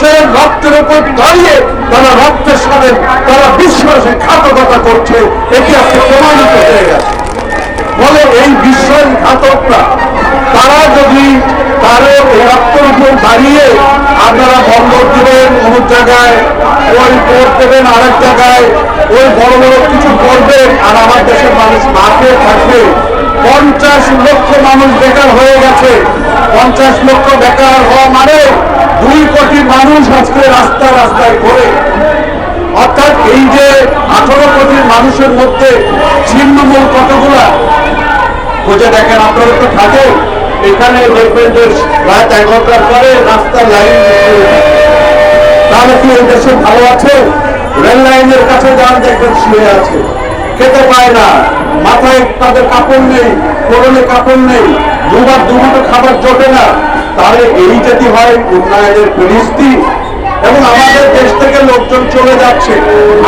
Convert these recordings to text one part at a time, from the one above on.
মানুষের রক্তের উপর দাঁড়িয়ে তারা রক্তের সাথে, তারা বিশ্বাসে ঘাতকতা করছে, এটি আজকে প্রমাণিত হয়ে গেছে। বলে এই বিশ্বাসঘাতকরা তারা যদি তারা এই রক্তের উপর দাঁড়িয়ে আপনারা বন্দর দেবেন অমুক জায়গায়, ওই ভোট দেবেন আরেক জায়গায়, ওই বড় বড় কিছু করবেন, আর আমার দেশের মানুষ খেয়ে থাকবে। পঞ্চাশ লক্ষ মানুষ বেকার হয়ে গেছে, পঞ্চাশ লক্ষ বেকার হওয়া মানে দুই কোটি মানুষ আজকে রাস্তা রাস্তায় ঘোরে অর্থাৎ এই যে আঠারো কোটি মানুষের মধ্যে ছিন্নমূল কতগুলা? খুঁজে দেখেন আপনারা তো থাকেন এখানে দেখবেন যে রাত এগারোটার পরে রাস্তার লাইন তাহলে কি এই দেশে ভালো আছে? রেল লাইনের কাছে যান, দেখবেন শুয়ে আছে। খেতে পায় না। মাথায় তাদের কাপড় নেই পরনে কাপড় নেই। দুবার দুমুটো খাবার জোটে না। তাহলে এই যদি হয় উন্নয়নের পরিস্থিতি এবং আমাদের দেশ থেকে লোকজন চলে যাচ্ছে।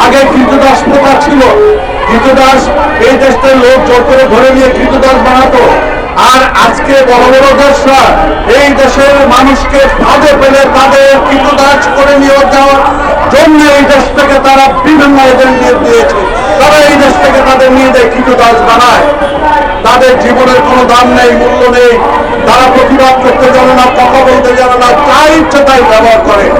আগে কৃতদাস প্রথা ছিল। কৃতদাস এই দেশ থেকে লোক জোর করে ধরে নিয়ে কৃতদাস বানাতো। আর আজকে বড় বড় দেশরা এই দেশের মানুষকে ফাঁদে পেলে তাদের কৃতদাস করে নিয়ে যাওয়ার জন্য এই দেশ থেকে তারা বিভিন্ন এজেন্ট দিয়েছে। তারা এই দেশ থেকে তাদের নিজেদের কৃতদাস বানায়, তাদের জীবনের কোনো দাম নেই, মূল্য নেই। তারা প্রতিবাদ করতে জানে না, কথা বলতে জানে না, যা ইচ্ছে তাই ব্যবহার করে।